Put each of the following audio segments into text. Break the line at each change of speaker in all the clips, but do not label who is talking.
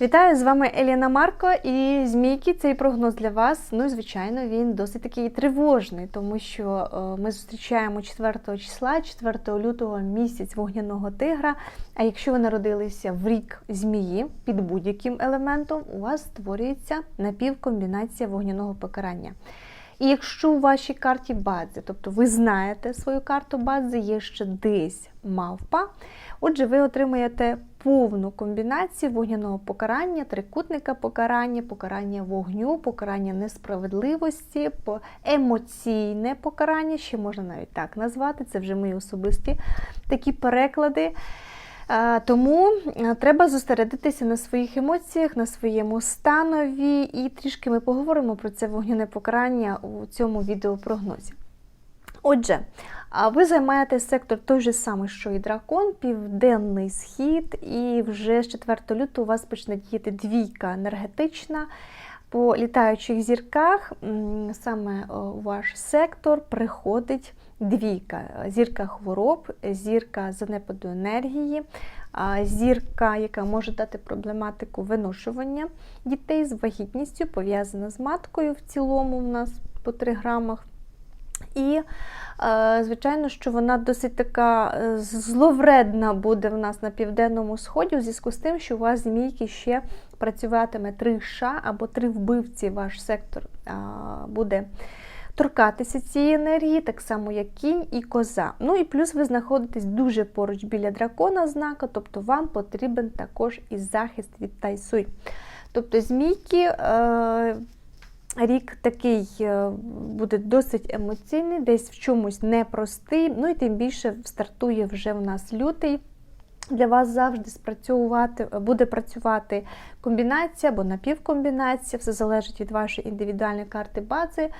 Вітаю з вами Еліна Марко і змійки. Цей прогноз для вас. Ну звичайно, він досить такий тривожний, тому що е, ми зустрічаємо 4 числа, 4 лютого місяць вогняного тигра. А якщо ви народилися в рік змії під будь-яким елементом, у вас створюється напівкомбінація вогняного покарання. І якщо у вашій карті бадзи, тобто ви знаєте свою карту бадзи, є ще десь мавпа, отже, ви отримаєте повну комбінацію вогняного покарання, трикутника покарання, покарання вогню, покарання несправедливості, емоційне покарання, ще можна навіть так назвати, це вже мої особисті такі переклади. Е, Тому е, треба зосередитися на своїх емоціях, на своєму станові, і трішки ми поговоримо про це вогняне покарання у цьому відеопрогнозі. Отже, ви займаєте сектор той же самий, що і дракон, південний схід, і вже з 4 лютого у вас почне діяти двійка енергетична. По літаючих зірках саме ваш сектор приходить двійка: зірка хвороб, зірка занепаду енергії, зірка, яка може дати проблематику виношування дітей з вагітністю, пов'язана з маткою в цілому у нас по 3 грамах. І, е, звичайно, що вона досить така е, зловредна буде в нас на південному сході, у зв'язку з тим, що у вас змійки ще працюватиме три ша або три вбивці, ваш сектор буде торкатися цієї енергії, так само як кінь і коза. Ну і плюс ви знаходитесь дуже поруч біля дракона знака, тобто вам потрібен також і захист від тайсуй. Тобто змійки. Е, Рік такий е, буде досить емоційний, десь в чомусь непростий. Ну і тим більше стартує вже в нас лютий. Для вас завжди спрацьовувати, буде працювати комбінація або напівкомбінація, все залежить від вашої індивідуальної карти бази.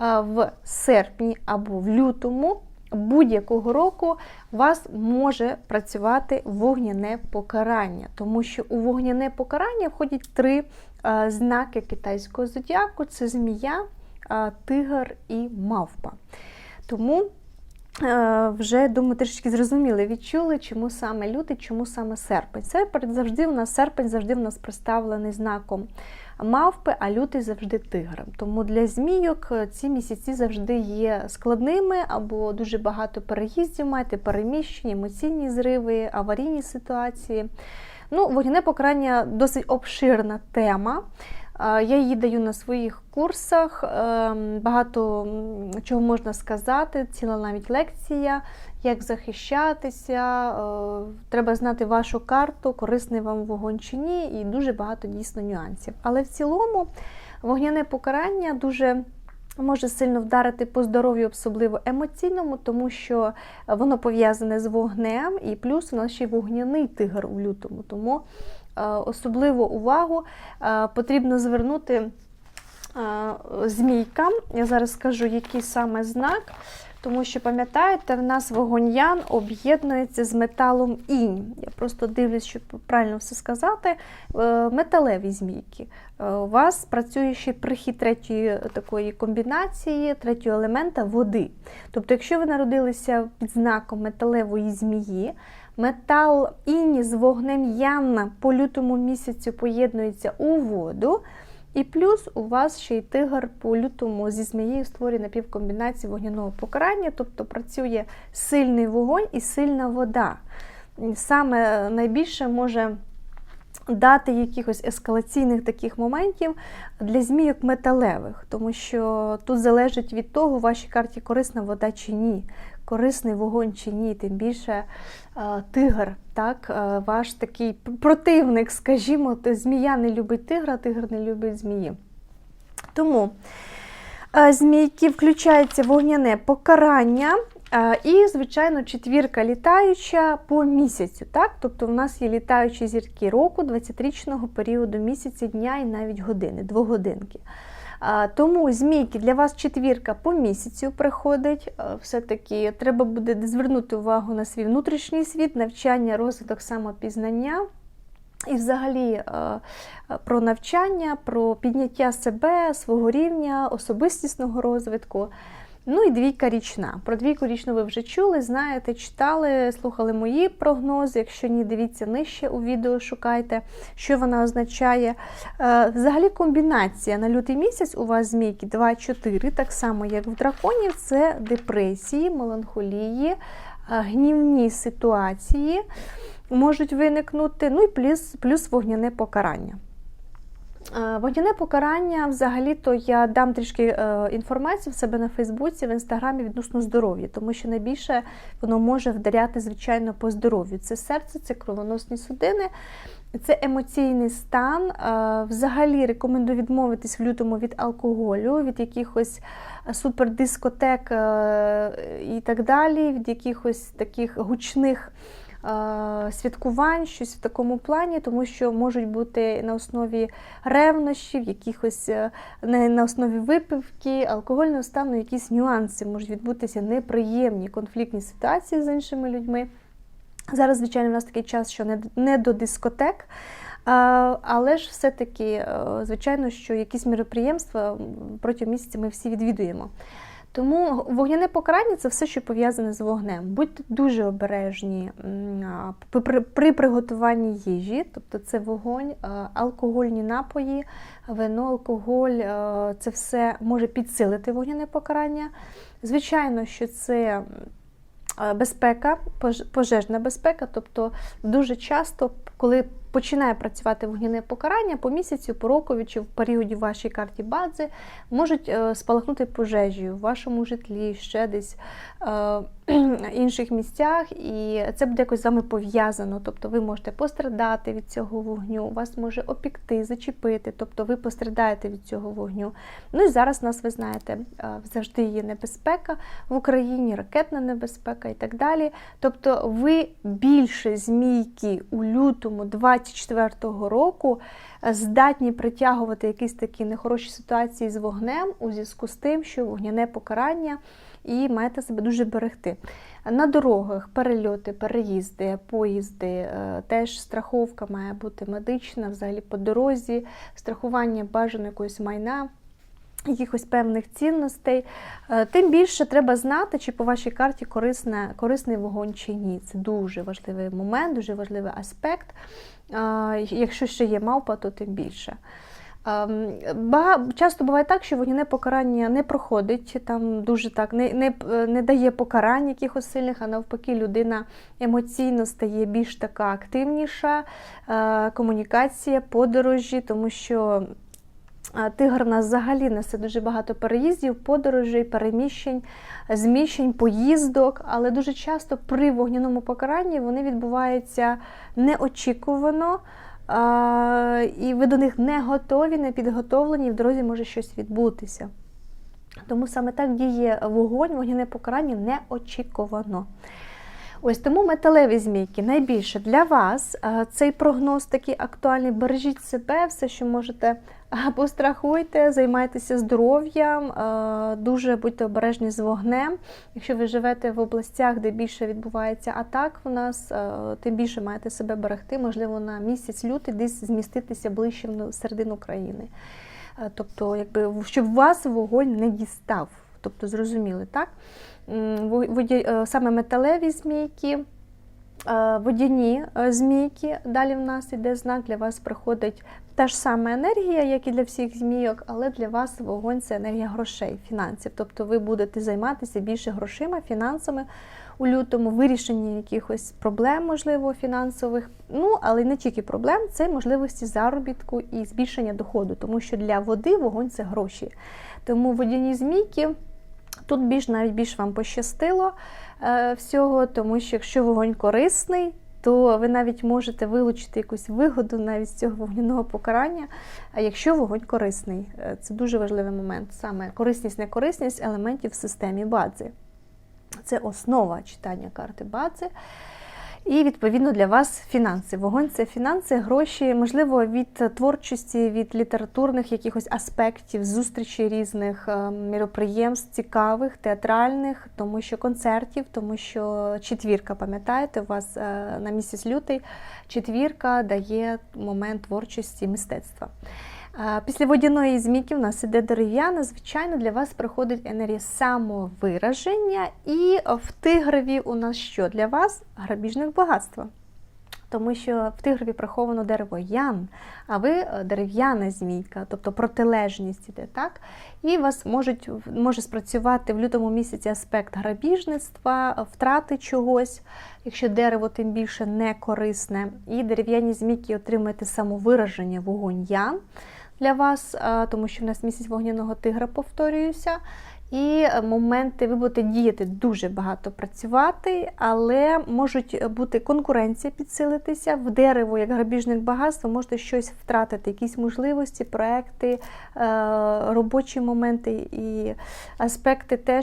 В серпні або в лютому будь-якого року у вас може працювати вогняне покарання, тому що у вогняне покарання входять три е, знаки китайського зодіаку: це змія, е, тигр і мавпа. Тому вже думаю, трішки зрозуміли, відчули, чому саме лютий, чому саме серпень. Серпень завжди у нас серпень завжди у нас представлений знаком мавпи, а лютий завжди тигром. Тому для змійок е, ці місяці завжди є складними або дуже багато переїздів маєте, переміщення, емоційні зриви, аварійні ситуації. Ну, Вогняне покарання досить обширна тема. Я її даю на своїх курсах. Ем, Багато чого можна сказати, ціла навіть лекція, як захищатися. е, Треба знати вашу карту, корисний вам вогонь чи ні, і дуже багато дійсно нюансів. Але в цілому вогняне покарання дуже. Може сильно вдарити по здоров'ю, особливо емоційному, тому що воно пов'язане з вогнем, і плюс у нас ще й вогняний тигр у лютому. Тому особливу увагу е, потрібно звернути е, змійкам. Я зараз скажу, який саме знак. Тому що, пам'ятаєте, в нас вогонь Ян об'єднується з металом інь. Я просто дивлюсь, щоб правильно все сказати. Е, Металеві змійки. Е, У вас працює ще прихід третьої такої комбінації, третього елемента води. Тобто, якщо ви народилися під знаком металевої змії, метал інь з вогнем Янна по лютому місяцю поєднується у воду. І плюс у вас ще й тигр по лютому зі змією створює напівкомбінацію вогняного покарання, тобто працює сильний вогонь і сильна вода. Саме найбільше може дати якихось ескалаційних таких моментів для змійок металевих, тому що тут залежить від того, у вашій карті корисна вода чи ні, корисний вогонь чи ні, тим більше е, тигр, так, е, ваш такий противник, скажімо, змія не любить тигра, тигр не любить змії. Тому е, змійки включається вогняне покарання. І, звичайно, четвірка літаюча по місяцю. Так? Тобто, в нас є літаючі зірки року, 20-річного періоду місяця, дня і навіть години, двогодинки. А, Тому змійки для вас четвірка по місяцю приходить. Все-таки треба буде звернути увагу на свій внутрішній світ, навчання, розвиток самопізнання. І взагалі про навчання, про підняття себе, свого рівня, особистісного розвитку. Ну і двійка річна. Про двійку річну ви вже чули, знаєте, читали, слухали мої прогнози. Якщо ні, дивіться нижче у відео, шукайте, що вона означає. Е, Взагалі, комбінація на лютий місяць у вас змійки 2-4, так само, як в драконів, це депресії, меланхолії, е, гнівні ситуації можуть виникнути, ну і плюс, плюс вогняне покарання. Е, Вогняне покарання, взагалі-то я дам трішки е, інформації в себе на Фейсбуці, в інстаграмі відносно здоров'я, тому що найбільше воно може вдаряти, звичайно, по здоров'ю. Це серце, це кровоносні судини, це емоційний стан. Е, Взагалі рекомендую відмовитись в лютому від алкоголю, від якихось супердискотек і так далі, від якихось таких гучних святкувань, щось в такому плані, тому що можуть бути на основі ревнощів, якихось е, не на основі випивки, алкогольного стану, якісь нюанси можуть відбутися неприємні конфліктні ситуації з іншими людьми. Зараз, звичайно, у нас такий час, що не, до дискотек. Але ж все-таки, е, звичайно, що якісь міроприємства протягом місяця ми всі відвідуємо. Тому вогняне покарання це все, що пов'язане з вогнем. Будьте дуже обережні при- при- при приготуванні їжі, тобто це вогонь, алкогольні напої, вино, алкоголь це все може підсилити вогняне покарання. Звичайно, що це безпека, пожежна безпека, тобто дуже часто, коли починає працювати вогняне покарання, по місяцю, по рокові чи в періоді вашій карті бази можуть е, спалахнути пожежі в вашому житлі, ще десь е, інших місцях, і це буде якось з вами пов'язано. Тобто ви можете пострадати від цього вогню, вас може опікти, зачепити, тобто ви пострадаєте від цього вогню. Ну і зараз нас, ви знаєте, е, завжди є небезпека в Україні, ракетна небезпека і так далі. Тобто ви більше змійки у лютому 24-го року е, здатні притягувати якісь такі нехороші ситуації з вогнем у зв'язку з тим, що вогняне покарання і маєте себе дуже берегти. На дорогах перельоти, переїзди, поїзди, е, теж страховка має бути медична, взагалі по дорозі, страхування бажано якогось майна. Якихось певних цінностей, Е, тим більше треба знати, чи по вашій карті корисне, корисний вогонь чи ні. Це дуже важливий момент, дуже важливий аспект. Якщо ще є мавпа, то тим більше. Ем, Часто буває так, що вогняне покарання не проходить, там дуже так не, не, не дає покарань якихось сильних, а навпаки, людина емоційно стає більш така активніша, е, комунікація, подорожі, тому що тигр нас взагалі несе дуже багато переїздів, подорожей, переміщень, зміщень, поїздок, але дуже часто при вогняному покаранні вони відбуваються неочікувано. І ви до них не готові, не підготовлені, і в дорозі може щось відбутися. Тому саме так діє вогонь, вогняне покарання неочікувано. Ось тому металеві змійки найбільше для вас. Цей прогноз такий актуальний. Бережіть себе, все, що можете, пострахуйте, займайтеся здоров'ям, дуже будьте обережні з вогнем. Якщо ви живете в областях, де більше відбувається атак, у нас тим більше маєте себе берегти, можливо, на місяць лютий десь зміститися ближче в середину країни. Е, Тобто, якби щоб вас вогонь не дістав. Тобто, зрозуміли, так? Е, Саме металеві змійки, е, водяні е, змійки. Далі в нас іде знак, для вас приходить та ж сама енергія, як і для всіх змійок, але для вас вогонь це енергія грошей, фінансів. Тобто ви будете займатися більше грошима, фінансами у лютому, вирішенні якихось проблем, можливо, фінансових. Ну, але не тільки проблем, це можливості заробітку і збільшення доходу, тому що для води вогонь це гроші. Тому водяні змійки. Тут більш навіть більш вам пощастило е, всього, тому що якщо вогонь корисний, то ви навіть можете вилучити якусь вигоду навіть з цього вогняного покарання, а якщо вогонь корисний. Е, Це дуже важливий момент. Саме корисність, некорисність елементів в системі бази. Це основа читання карти бази. І відповідно для вас фінанси. Вогонь це фінанси, гроші, можливо, від творчості, від літературних якихось аспектів, зустрічей різних е, міроприємств, цікавих, театральних, тому що концертів, тому що четвірка, пам'ятаєте, у вас е, на місяць лютий четвірка дає момент творчості, мистецтва. Після водяної змійки в нас іде дерев'яна. Звичайно, для вас приходить енергія самовираження. І в тигрові у нас що для вас? Грабіжник багатства. Тому що в тигрові приховано дерево ян, а ви е, дерев'яна змійка, тобто протилежність іде, так? І вас можуть, може спрацювати в лютому місяці аспект грабіжництва, втрати чогось, якщо дерево тим більше не корисне. І дерев'яні змійки отримаєте самовираження вогонь ян для вас, е, тому що в нас місяць вогняного тигра, повторююся. І моменти ви будете діяти дуже багато працювати, але можуть бути конкуренція підсилитися в дерево, як грабіжник багатства, можете щось втратити, якісь можливості, проекти, е, робочі моменти і аспекти теж